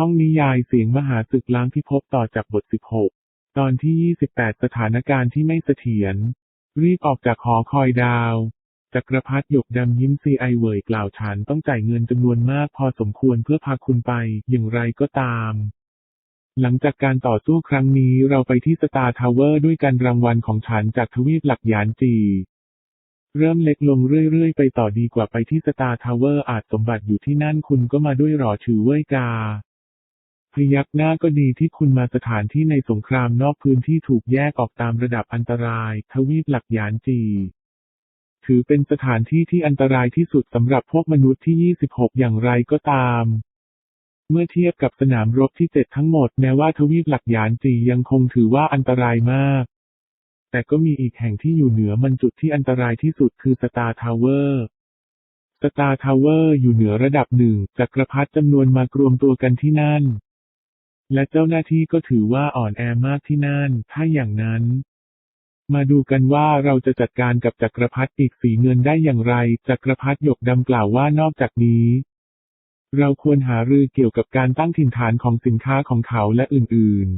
ช่องนิยายเสียงมหาศึกล้างพิภพต่อจากบท 16 ตอนที่ 28 สถานการณ์ที่ไม่เสถียร รีบออกจากหอคอยดาว จักรพรรดิหยกดำยิ้มซีไอเวยกล่าวฉันต้องจ่ายเงินจำนวนมากพอสมควรเพื่อพาคุณไป อย่างไรก็ตาม หลังจากการต่อสู้ครั้งนี้เราไปที่สตาร์ทาวเวอร์ด้วยกันรางวัลของฉันจากทวีปหลักยานจีเริ่มเล็กลงเรื่อย ๆ ไปต่อดีกว่าไปที่สตาร์ทาวเวอร์อาจสมบัติอยู่ที่นั่นคุณก็มาด้วยหรอถือเว้ยกา ยักหน้าก็ดีที่คุณมาสถานที่ในสงครามนอกพื้นที่ถูกแยกออกตามระดับอันตราย ทวีปหลักยานจี ถือเป็นสถานที่ที่อันตรายที่สุดสำหรับพวกมนุษย์ที่ 26 อย่างไรก็ตาม เมื่อเทียบกับสนามรบที่เจ็ดทั้งหมดแม้ว่าทวีปหลักยานจียังคงถือว่าอันตรายมาก แต่ก็มีอีกแห่งที่อยู่เหนือมันจุดที่อันตรายที่สุดคือสตาร์ทาวเวอร์สตาร์ทาวเวอร์อยู่เหนือระดับหนึ่งจักรพรรดิจำนวนมากรวมตัวกันที่นั่น และเจ้าหน้าที่ก็ถือว่าอ่อนแอมากที่นั่น ถ้าอย่างนั้น มาดูกันว่าเราจะจัดการกับจักรพรรดิปีกสีเงินได้อย่างไร จักรพรรดิหยกดำกล่าวว่านอกจากนี้ เราควรหารือเกี่ยวกับการตั้งถิ่นฐานของสินค้าของเขาและอื่น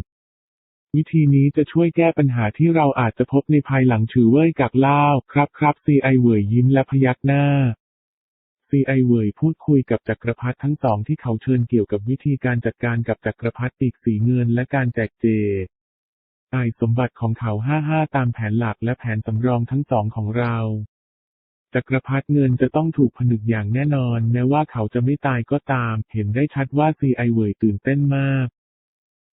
ๆวิธีนี้จะช่วยแก้ปัญหาที่เราอาจจะพบในภายหลังถือเว่ยกักเล่า ครับครับซีไอเวยยิ้มและพยักหน้า ซีไอเวยพูดคุยกับจักรพรรดิทั้งสองที่เขาเชิญเกี่ยวกับวิธีการจัดการกับจักรพรรดิปีกสีเงินและการแจกเจไอสมบัติของเขาห้าห้าตามแผนหลักและแผนสำรองทั้งสองของเราจักรพรรดิเงินจะต้องถูกผนึกอย่างแน่นอนแม้ว่าเขาจะไม่ตายก็ตาม เห็นได้ชัดว่าซีไอเวยตื่นเต้นมาก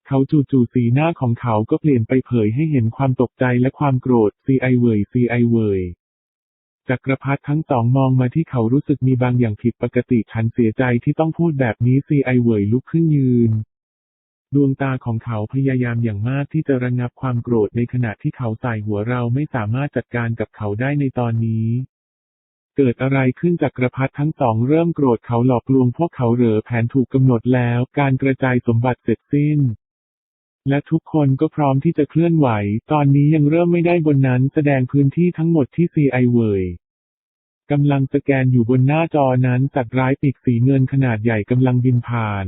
เขาจู่ๆสีหน้าของเขาก็เปลี่ยนไปเผยให้เห็นความตกใจและความโกรธซีไอเวยซีไอเวย จักรพรรดิทั้งสองมองมาที่เขารู้สึกมีบางอย่างผิดปกติฉันเสียใจที่ต้องพูดแบบนี้ซีไอเวยลุกขึ้นยืน ดวงตาของเขาพยายามอย่างมากที่จะระงับความโกรธในขณะที่เขาใส่หัวเราไม่สามารถจัดการกับเขาได้ในตอนนี้เกิดอะไรขึ้นจักรพรรดิทั้งสองเริ่มโกรธเขาหลอกลวงพวกเขาเหรอแผนถูกกำหนดแล้ว การกระจายสมบัติเสร็จสิ้น และทุกคนก็พร้อมที่จะเคลื่อนไหว ตอนนี้ยังเริ่มไม่ได้บนนั้นแสดงพื้นที่ทั้งหมดที่ซีไอเวย กำลังสแกนอยู่บนหน้าจอนั้นสัตว์ร้ายปีกสีเงินขนาดใหญ่กำลังบินผ่าน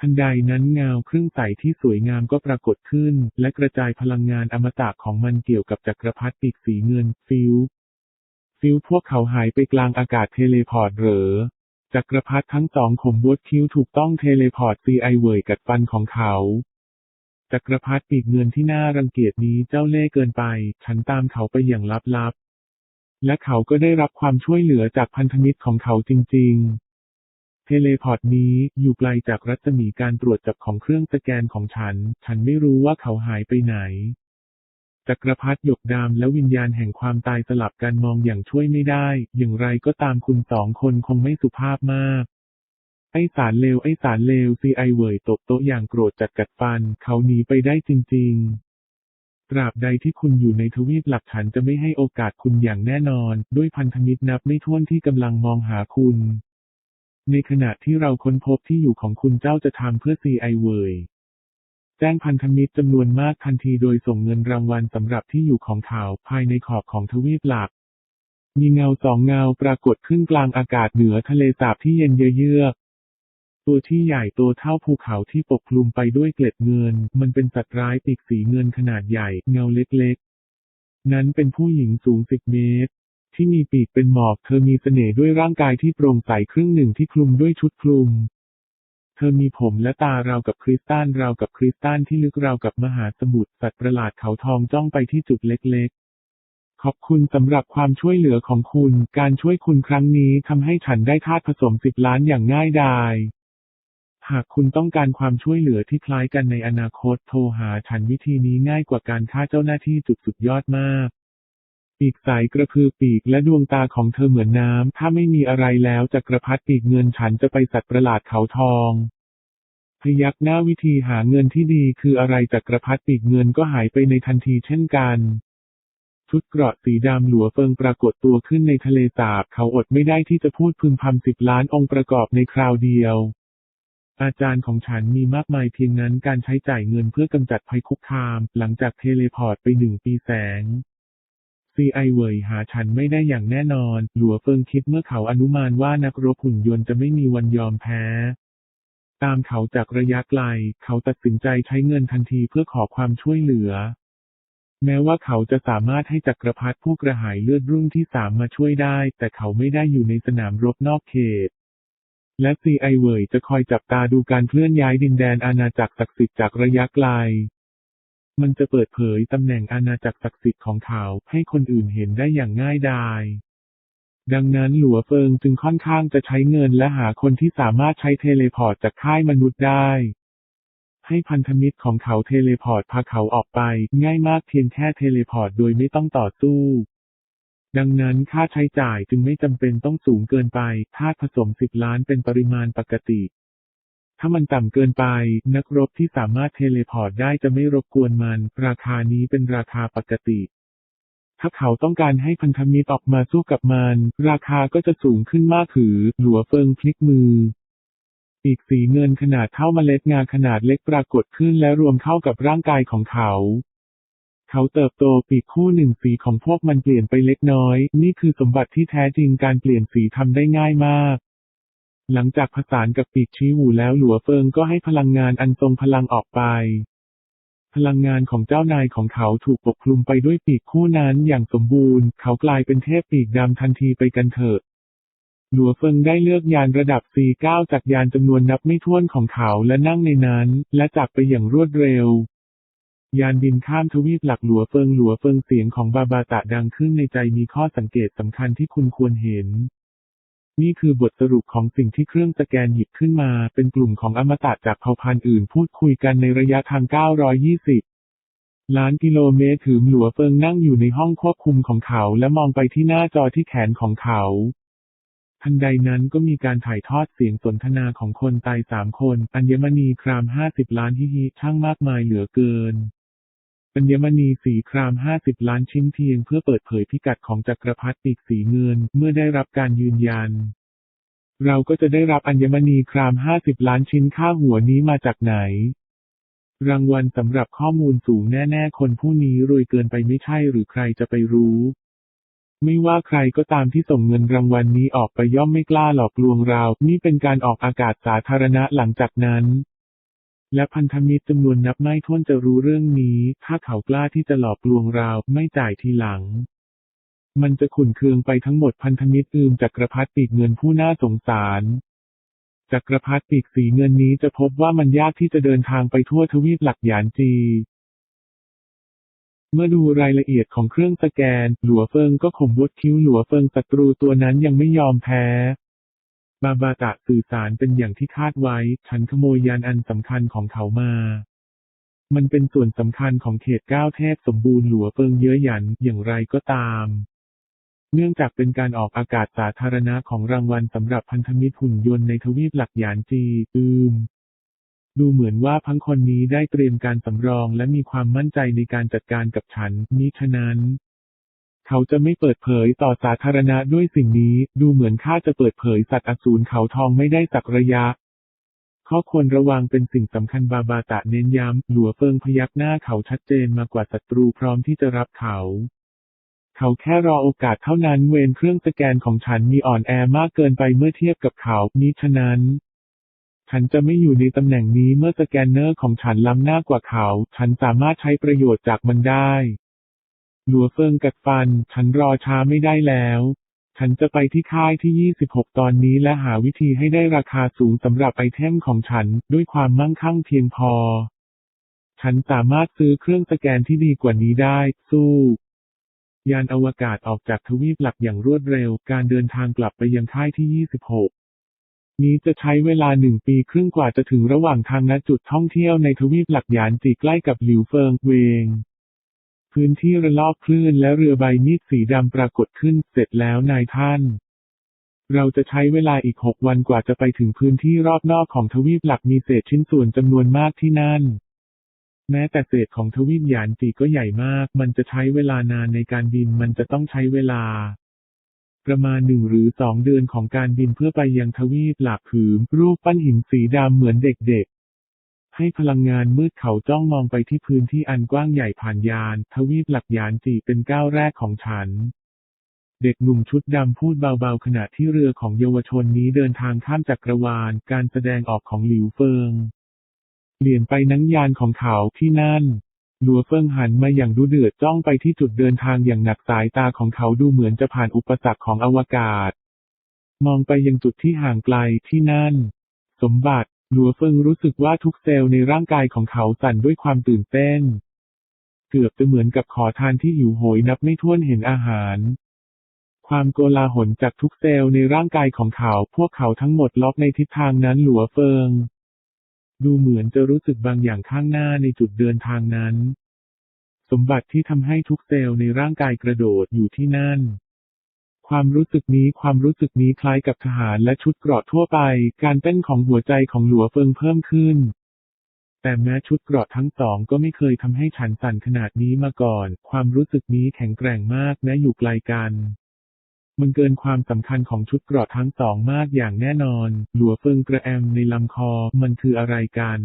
ทันใดนั้นเงาครื่งใสที่สวยงามก็ปรากฏขึ้น และกระจายพลังงานอมตะของมันเกี่ยวกับจักรพรรดิปีกสีเงิน ฟิว ฟิวพวกเขาหายไปกลางอากาศเทเลพอร์ตเหรอจักรพรรดิทั้งสองขมบดคิ้วถูกต้องเทเลพอร์ตซีไอเวยกัดฟันของเขาจักรพรรดิปีกเงินที่น่ารังเกียจนี้เจ้าเล่ห์เกินไป ฉันตามเขาไปอย่างลับๆ และเขาก็ได้รับความช่วยเหลือจากพันธมิตรของเขาจริง ๆ เทเลพอร์ตนี้อยู่ไกลจากรัศมีการตรวจจับของเครื่องสแกนของฉัน ฉันไม่รู้ว่าเขาหายไปไหน จักรพรรดิหยกดำและวิญญาณแห่งความตายสลับกันมองอย่างช่วยไม่ได้ อย่างไรก็ตามคุณสองคนคงไม่สุภาพมากไอสารเลวไอสารเลวซีไอเวยตบโต๊ะอย่างโกรธจัดกัดฟัน เขาหนีไปได้จริง ๆ ตราบใดที่คุณอยู่ในทวีปหลักฉันจะไม่ให้โอกาสคุณอย่างแน่นอน ด้วยพันธมิตรนับไม่ถ้วนที่กำลังมองหาคุณ ในขณะที่เราค้นพบที่อยู่ของคุณเจ้าจะทำเพื่อซีไอเวยแจ้งพันธมิตรจำนวนมากทันทีโดยส่งเงินรางวัลสำหรับที่อยู่ของเขาภายในขอบของทวีปหลัก มีเงาสองเงาปรากฏขึ้นกลางอากาศเหนือทะเลสาบที่เย็นเยือก ตัวที่ใหญ่ตัวเท่าภูเขาที่ปกคลุมไปด้วยเกล็ดเงิน มันเป็นสัตว์ร้ายปีกสีเงินขนาดใหญ่เงาเล็กๆ นั้นเป็นผู้หญิงสูงสิบเมตร ที่มีปีกเป็นหมอกเธอมีเสน่ห์ด้วยร่างกายที่โปร่งใสครึ่งหนึ่งที่คลุมด้วยชุดคลุม เธอมีผมและตาราวกับคริสตัลราวกับคริสตัลที่ลึกราวกับมหาสมุทรสัตว์ประหลาดเขาทองจ้องไปที่จุดเล็ก ๆขอบคุณสำหรับความช่วยเหลือของคุณ การช่วยคุณครั้งนี้ทำให้ฉันได้ธาตุผสมสิบล้านอย่างง่ายดาย หากคุณต้องการความช่วยเหลือที่คล้ายกันในอนาคตโทรหาฉันวิธีนี้ง่ายกว่าการฆ่าเจ้าหน้าที่จุดสุดยอดมากปีกใสกระพือปีกและดวงตาของเธอเหมือนน้ำ ถ้าไม่มีอะไรแล้วจักรพรรดิปีกเงินฉันจะไปสัตว์ประหลาดเขาทอง พยักหน้าวิธีหาเงินที่ดีคืออะไรจักรพรรดิปีกเงินก็หายไปในทันทีเช่นกัน ชุดเกราะสีดำหลัวเฟิงปรากฏตัวขึ้นในทะเลสาบ เขาอดไม่ได้ที่จะพูดพึมพำสิบล้านองค์ประกอบในคราวเดียว อาจารย์ของฉันมีมากมายเพียงนั้นการใช้จ่ายเงินเพื่อกำจัดภัยคุกคาม หลังจากเทเลพอร์ตไปหนึ่งปีแสงซีไอเวยหาฉันไม่ได้อย่างแน่นอน หลัวเฟิงคิดเมื่อเขาอนุมานว่านักรบหุ่นยนต์จะไม่มีวันยอมแพ้ ตามเขาจากระยะไกล เขาตัดสินใจใช้เงินทันทีเพื่อขอความช่วยเหลือ แม้ว่าเขาจะสามารถให้จักรพรรดิผู้กระหายเลือดรุ่นที่สามมาช่วยได้ แต่เขาไม่ได้อยู่ในสนามรบนอกเขต และซีไอเวยจะคอยจับตาดูการเคลื่อนย้ายดินแดนอาณาจักรศักดิ์สิทธิ์จากระยะไกล มันจะเปิดเผยตำแหน่งอาณาจักรศักดิ์สิทธิ์ของเขาให้คนอื่นเห็นได้อย่างง่ายดายดังนั้นหลัวเฟิงจึงค่อนข้างจะใช้เงินและหาคนที่สามารถใช้เทเลพอร์ตจากค่ายมนุษย์ได้ ให้พันธมิตรของเขาเทเลพอร์ตพาเขาออกไป ง่ายมากเพียงแค่เทเลพอร์ตโดยไม่ต้องต่อสู้ ดังนั้นค่าใช้จ่ายจึงไม่จำเป็นต้องสูงเกินไป ธาตุผสม 10 ล้านเป็นปริมาณปกติ ถ้ามันต่ำเกินไป นักรบที่สามารถเทเลพอร์ตได้จะไม่รบกวนมัน ราคานี้เป็นราคาปกติ ถ้าเขาต้องการให้พันธมิตรออกมาสู้กับมัน ราคาก็จะสูงขึ้นมากถือ หลัวเฟิงพลิกมือปีกสีเงินขนาดเท่าเมล็ดงาขนาดเล็กปรากฏขึ้นและรวมเข้ากับร่างกายของเขา เขาเติบโตปีกคู่หนึ่งสีของพวกมันเปลี่ยนไปเล็กน้อย นี่คือสมบัติที่แท้จริงการเปลี่ยนสีทำได้ง่ายมาก หลังจากผสานกับปีกชี้หูแล้วหลัวเฟิงก็ให้พลังงานอันทรงพลังออกไป พลังงานของเจ้านายของเขาถูกปกคลุมไปด้วยปีกคู่นั้นอย่างสมบูรณ์ เขากลายเป็นเทพปีกดำทันทีไปกันเถอะหลัวเฟิงได้เลือกยานระดับ C9 จากยานจำนวนนับไม่ถ้วนของเขาและนั่งในนั้น และจากไปอย่างรวดเร็ว ยานบินข้ามทวีปหลักหลัวเฟิงหลัวเฟิงเสียงของบาบาตะดังขึ้นในใจมีข้อสังเกตสำคัญที่คุณควรเห็น นี่คือบทสรุปของสิ่งที่เครื่องสแกนหยิบขึ้นมา เป็นกลุ่มของอมตะจากเผ่าพันธุ์อื่นพูดคุยกันในระยะทาง 920 ล้านกิโลเมตรถือหลัวเฟิงนั่งอยู่ในห้องควบคุมของเขา และมองไปที่หน้าจอที่แขนของเขาทันใดนั้นก็มีการถ่ายทอดเสียงสนทนาของคนตายสามคน อัญมณีครามห้าสิบล้านฮิฮิช่างมากมายเหลือเกิน อัญมณีสีครามห้าสิบล้านชิ้นเพียงเพื่อเปิดเผยพิกัดของจักรพรรดิปีกสีเงิน เมื่อได้รับการยืนยัน เราก็จะได้รับอัญมณีครามห้าสิบล้านชิ้นค่าหัวนี้มาจากไหน รางวัลสำหรับข้อมูลสูงแน่ ๆ คนผู้นี้รวยเกินไปไม่ใช่หรือใครจะไปรู้ไม่ว่าใครก็ตามที่ส่งเงินรางวัลนี้ออกไปย่อมไม่กล้าหลอกลวงเรา นี่เป็นการออกอากาศสาธารณะหลังจากนั้น และพันธมิตรจำนวนนับไม่ถ้วนจะรู้เรื่องนี้ ถ้าเขากล้าที่จะหลอกลวงเราไม่จ่ายทีหลัง มันจะขุ่นเคืองไปทั้งหมดพันธมิตรอืมจักรพรรดิปีกเงินผู้น่าสงสารจักรพรรดิปีกสีเงินนี้จะพบว่ามันยากที่จะเดินทางไปทั่วทวีปหลักหยานจี เมื่อดูรายละเอียดของเครื่องสแกน หลัวเฟิงก็ข่มวดคิ้วหลัวเฟิงศัตรูตัวนั้นยังไม่ยอมแพ้ บาบาตะสื่อสารเป็นอย่างที่คาดไว้ ฉันขโมยยานอันสำคัญของเขามา มันเป็นส่วนสำคัญของเขตก้าวเทพสมบูรณ์หลัวเฟิงเยอะหยันอย่างไรก็ตาม เนื่องจากเป็นการออกอากาศสาธารณะของรางวัลสำหรับพันธมิตรหุ่นยนต์ในทวีปหลักหยานจีอืมดูเหมือนว่าพังคนนี้ได้เตรียมการสำรองและมีความมั่นใจในการจัดการกับฉันมิฉะนั้น เขาจะไม่เปิดเผยต่อสาธารณะด้วยสิ่งนี้ ดูเหมือนข้าจะเปิดเผยสัตว์อสูรเขาทองไม่ได้สักระยะ ข้อควรระวังเป็นสิ่งสำคัญบาบาตะเน้นย้ำ หลัวเฟิงพยักหน้าเขาชัดเจนมากกว่าศัตรูพร้อมที่จะรับเขา เขาแค่รอโอกาสเท่านั้นเวนเครื่องสแกนของฉันมีอ่อนแอมากเกินไปเมื่อเทียบกับเขามิฉะนั้นฉันจะไม่อยู่ในตำแหน่งนี้เมื่อสแกนเนอร์ของฉันล้ำหน้ากว่าเขา ฉันสามารถใช้ประโยชน์จากมันได้ หลัวเฟิงกัดฟัน ฉันรอช้าไม่ได้แล้ว ฉันจะไปที่ค่ายที่ 26 ตอนนี้และหาวิธีให้ได้ราคาสูงสำหรับไอเทมของฉัน ด้วยความมั่งคั่งเพียงพอ ฉันสามารถซื้อเครื่องสแกนที่ดีกว่านี้ได้ สู้ยานอวกาศออกจากทวีปหลักอย่างรวดเร็ว การเดินทางกลับไปยังค่ายที่ 26 นี้จะใช้เวลาหนึ่งปีครึ่งกว่าจะถึงระหว่างทางณจุดท่องเที่ยวในทวีปหลักยานจีใกล้กับหลิวเฟิงเวง พื้นที่ระลอกคลื่นและเรือใบมีดสีดำปรากฏขึ้น เสร็จแล้วนายท่าน เราจะใช้เวลาอีกหกวันกว่าจะไปถึงพื้นที่รอบนอกของทวีปหลักมีเศษชิ้นส่วนจำนวนมากที่นั่น แม้แต่เศษของทวีปหยานจีก็ใหญ่มาก มันจะใช้เวลานานในการบินมันจะต้องใช้เวลาประมาณหนึ่งหรือสองเดือนของการบินเพื่อไปยังทวีปหลักผืมรูปปั้นหินสีดำเหมือนเด็ก ให้พลังงานมืดเขาจ้องมองไปที่พื้นที่อันกว้างใหญ่ผ่านยาน ทวีปหลักยานจีเป็นก้าวแรกของฉัน เด็กหนุ่มชุดดำพูดเบาๆ ขณะที่เรือของเยาวชนนี้เดินทางข้ามจักรวาล การแสดงออกของหลิวเฟิง เปลี่ยนไปนังยานของเขาที่นั่นหลัวเฟิงหันมาอย่างดูเดือดจ้องไปที่จุดเดินทางอย่างหนักสายตาของเขาดูเหมือนจะผ่านอุปสรรคของอวกาศ มองไปยังจุดที่ห่างไกลที่นั่น สมบัติ หลัวเฟิงรู้สึกว่าทุกเซลล์ในร่างกายของเขาสั่นด้วยความตื่นเต้น เกือบจะเหมือนกับขอทานที่หิวโหยนับไม่ถ้วนเห็นอาหาร ความโกลาหลจากทุกเซลล์ในร่างกายของเขา พวกเขาทั้งหมดล็อกในทิศทางนั้นหลัวเฟิง ดูเหมือนจะรู้สึกบางอย่างข้างหน้าในจุดเดินทางนั้น สมบัติที่ทำให้ทุกเซลล์ในร่างกายกระโดดอยู่ที่นั่น ความรู้สึกนี้ความรู้สึกนี้คล้ายกับทหารและชุดเกราะทั่วไป การเต้นของหัวใจของหลัวเฟิงเพิ่มขึ้น แต่แม้ชุดเกราะทั้งสองก็ไม่เคยทำให้ฉันสั่นขนาดนี้มาก่อน ความรู้สึกนี้แข็งแกร่งมากและอยู่ไกลกันมันเกินความสำคัญของชุดเกราะทั้งสองมากอย่างแน่นอน หลัวเฟิงกระแอมในลำคอ มันคืออะไรกัน